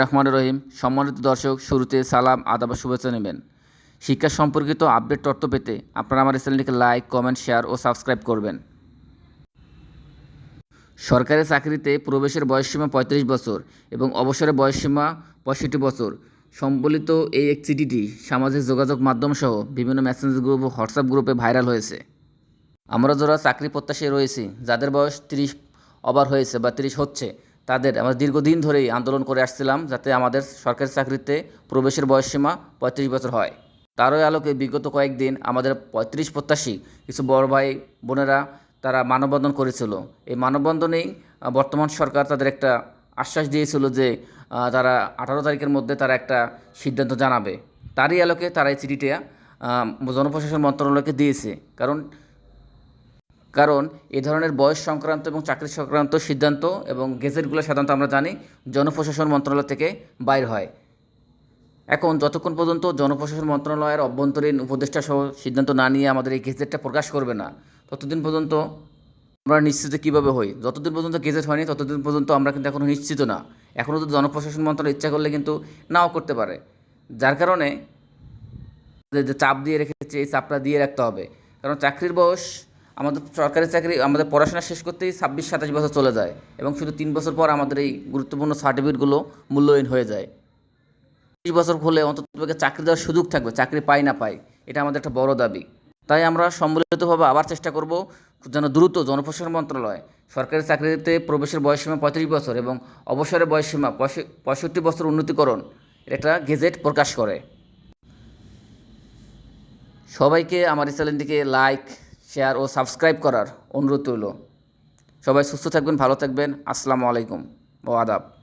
রহমান রহিম, সম্মানিত দর্শক, শুরুতে সালাম, আদাব শুভেচ্ছা নেবেন। শিক্ষা সম্পর্কিত আপডেট তথ্য পেতে আপনারা আমার চ্যানেলটিকে লাইক, কমেন্ট, শেয়ার ও সাবস্ক্রাইব করবেন। সরকারি চাকরিতে প্রবেশের বয়সসীমা পঁয়ত্রিশ বছর এবং অবসরের বয়সসীমা পঁয়ষট্টি বছর। সম্বলিত এই এক চিঠিটি সামাজিক যোগাযোগ মাধ্যম সহ বিভিন্ন মেসেঞ্জার গ্রুপ ও হোয়াটসঅ্যাপ গ্রুপে ভাইরাল হয়েছে। আমরা যারা চাকরি প্রত্যাশী রয়েছি, যাদের বয়স তিরিশ ওভার হয়েছে বা তিরিশ হচ্ছে তাদের আমরা দীর্ঘদিন ধরেই আন্দোলন করে আসছিলাম যাতে আমাদের সরকারি চাকরিতে প্রবেশের বয়সসীমা পঁয়ত্রিশ বছর হয়। তারই আলোকে বিগত কয়েকদিন আমাদের পঁয়ত্রিশ প্রত্যাশী কিছু বড় ভাই বোনেরা তারা মানববন্ধন করেছিল। এই মানববন্ধনেই বর্তমান সরকার তাদের একটা আশ্বাস দিয়েছিল যে তারা আঠারো তারিখের মধ্যে তারা একটা সিদ্ধান্ত জানাবে। তারই আলোকে তারা এই চিঠিটা জনপ্রশাসন মন্ত্রণালয়কে দিয়েছে। কারণ কারণ এ ধরনের বয়স সংক্রান্ত এবং চাকরি সংক্রান্ত সিদ্ধান্ত এবং গেজেটগুলো সাধারণত আমরা জানি জনপ্রশাসন মন্ত্রণালয় থেকে বাইর হয়। এখন যতক্ষণ পর্যন্ত জনপ্রশাসন মন্ত্রণালয়ের অভ্যন্তরীণ উপদেষ্টা সহ সিদ্ধান্ত না নিয়ে আমাদের এই গেজেটটা প্রকাশ করবে না, ততদিন পর্যন্ত আমরা নিশ্চিত কীভাবে হই? যতদিন পর্যন্ত গেজেট হয়নি, ততদিন পর্যন্ত আমরা কিন্তু এখনও নিশ্চিত না। এখনও তো জনপ্রশাসন মন্ত্রণালয় ইচ্ছা করলে কিন্তু নাও করতে পারে। যার কারণে যে চাপ দিয়ে রেখেছে, এই চাপটা দিয়ে রাখতে হবে। কারণ চাকরির বয়স আমাদের সরকারি চাকরি, আমাদের পড়াশোনা শেষ করতেই ছাব্বিশ, সাতাশ বছর চলে যায় এবং শুধু তিন বছর পর আমাদের এই গুরুত্বপূর্ণ সার্টিফিকেটগুলো মূল্যহীন হয়ে যায়। ত্রিশ বছর হলে অন্তত চাকরি দেওয়ার সুযোগ থাকবে, চাকরি পাই না পাই, এটা আমাদের একটা বড় দাবি। তাই আমরা সম্মিলিতভাবে আবার চেষ্টা করব যেন দ্রুত জনপ্রশাসন মন্ত্রণালয় সরকারি চাকরিতে প্রবেশের বয়সসীমা পঁয়ত্রিশ বছর এবং অবসরের বয়সসীমা পঁয়ষ- পঁয়ষট্টি বছর উন্নতিকরণ একটা গেজেট প্রকাশ করে। সবাইকে আমার এই চ্যানেলটিকে লাইক শেয়ার ও সাবস্ক্রাইব করার অনুরোধ রইল। সবাই সুস্থ থাকবেন, ভালো থাকবেন। আসসালামু আলাইকুম। ও আদাব।